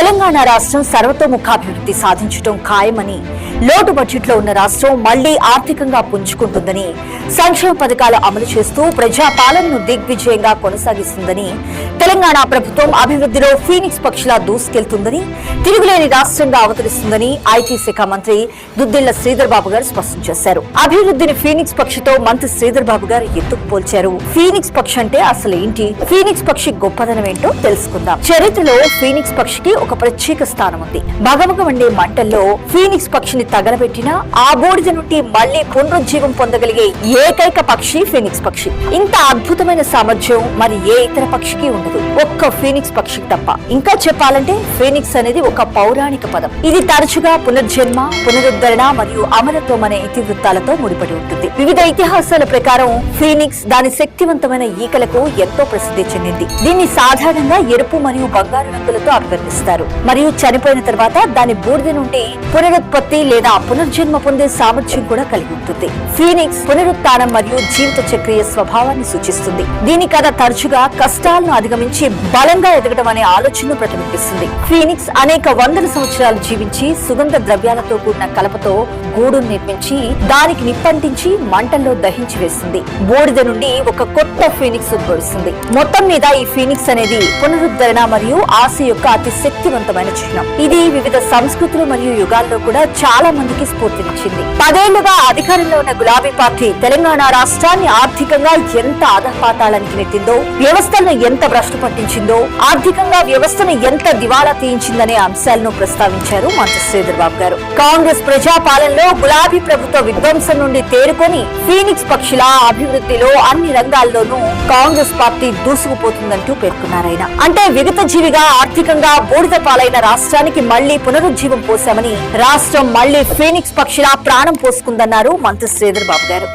తెలంగాణ రాష్ట్రం సర్వతోముఖాభివృద్ధి సాధించడం ఖాయమని లోటు బడ్జెట్లో ఉన్న రాష్ట్రం మళ్ళీ ఆర్థికంగా పుంజుకుంటుందని సంక్షేమ పథకాలు అమలు చేస్తూ ప్రజా పాలనను దిగ్విజయంగా కొనసాగిస్తుందని తెలంగాణ ప్రభుత్వం అభివృద్ధిలో ఫీనిక్స్ పక్షిలా దూసుకెళ్తుందని తిరుగులేని రాష్ట్రంగా అవతరిస్తుందని ఐటీ శాఖ మంత్రి దుద్దిళ్ళ శ్రీధర్ బాబు గారు స్పష్టం చేశారు. అభివృద్ధిని ఫీనిక్స్ పక్షితో మంత్రి శ్రీధర్ బాబు గారు ఎత్తుకు పోల్చారు? ఫీనిక్స్ పక్షి అంటే అసలు ఏంటి ఫీనిక్స్ పక్షి గొప్పదనం ఏంటో తెలుసుకుందాం. చరిత్రలో ఫీనిక్స్ పక్షికి ఒక ఒక ప్రత్యేక స్థానం ఉంది. భగభగ వండే మంటల్లో ఫీనిక్స్ పక్షిని తగలబెట్టిన ఆ బూడిద నుండి మళ్ళీ పునరుజ్జీవం పొందగలిగే ఏకైక పక్షి ఫీనిక్స్ పక్షి. ఇంత అద్భుతమైన సామర్థ్యం మరి ఏ ఇతర పక్షికి ఉండదు. ఒక్క ఫీనిక్స్ పక్షికి తప్ప. ఇంకా చెప్పాలంటే ఫీనిక్స్ అనేది ఒక పౌరాణిక పదం. ఇది తరచుగా పునర్జన్మ పునరుద్ధరణ మరియు అమరత్వం అనే ఇతివృత్తాలతో ముడిపడి ఉంటుంది. వివిధ ఇతిహాసాల ప్రకారం ఫీనిక్స్ దాని శక్తివంతమైన ఈకలకు ఎంతో ప్రసిద్ధి చెందింది. దీన్ని సాధారణంగా ఎరుపు మరియు బంగారు రంగులతో అభివర్ణిస్తారు. మరియు చనిపోయిన తర్వాత దాని బూడిద నుండి పునరుత్పత్తి లేదా పునర్జన్మ పొందే సామర్థ్యం కూడా కలిగి ఉంటుంది. ఫీనిక్స్ పునరుత్నం మరియు జీవిత చక్రీయ స్వభావాన్ని సూచిస్తుంది. దీని కథ తరచుగా కష్టాలను అధిగమించి బలంగా ఎదగడం అనే ఆలోచనను ప్రతిబింబిస్తుంది. ఫీనిక్స్ అనేక వందల సంవత్సరాలు జీవించి సుగంధ ద్రవ్యాలతో కూడిన కలపతో గూడును నిర్మించి దానికి నిప్పంటించి మంటల్లో దహించి వేస్తుంది బూడిద నుండి ఒక కొత్త ఫీనిక్స్ ఉద్భవిస్తుంది. మొత్తం మీద ఈ ఫీనిక్స్ అనేది పునరుద్ధరణ మరియు ఆశ యొక్క అతి శక్తివంతమైన చిహ్నం. ఇది వివిధ సంస్కృతులు మరియు యుగాల్లో కూడా చాలా మందికి స్ఫూర్తినిచ్చింది. పదేళ్ళుగా అధికారంలో ఉన్న గులాబీ పార్టీ తెలంగాణ రాష్ట్రాన్ని ఆర్థికంగా ఎంత అధపాతాళానికి నెట్టిందో వ్యవస్థలను ఎంత భ్రష్టు పట్టించిందో ఆర్థికంగా వ్యవస్థను ఎంత దివాలా తీయించిందనే అంశాలను ప్రస్తావించారు మంత్రి శ్రీధర్ బాబు గారు. కాంగ్రెస్ ప్రజాపాలనలో గులాబీ ప్రభుత్వ విధ్వంసం నుండి తేరుకొని ఫీనిక్స్ పక్షుల అభివృద్ధిలో అన్ని రంగాల్లోనూ కాంగ్రెస్ పార్టీ దూసుకుపోతుందంటూ పేర్కొన్నారాయన. అంటే విగత జీవిగా ఆర్థికంగా బూడిద పాలైన రాష్ట్రానికి మళ్ళీ పునరుజ్జీవం పోశామని రాష్ట్రం మళ్ళీ ఫీనిక్స్ పక్షిలా ప్రాణం పోసుకుందన్నారు మంత్రి శ్రీధర్ బాబు గారు.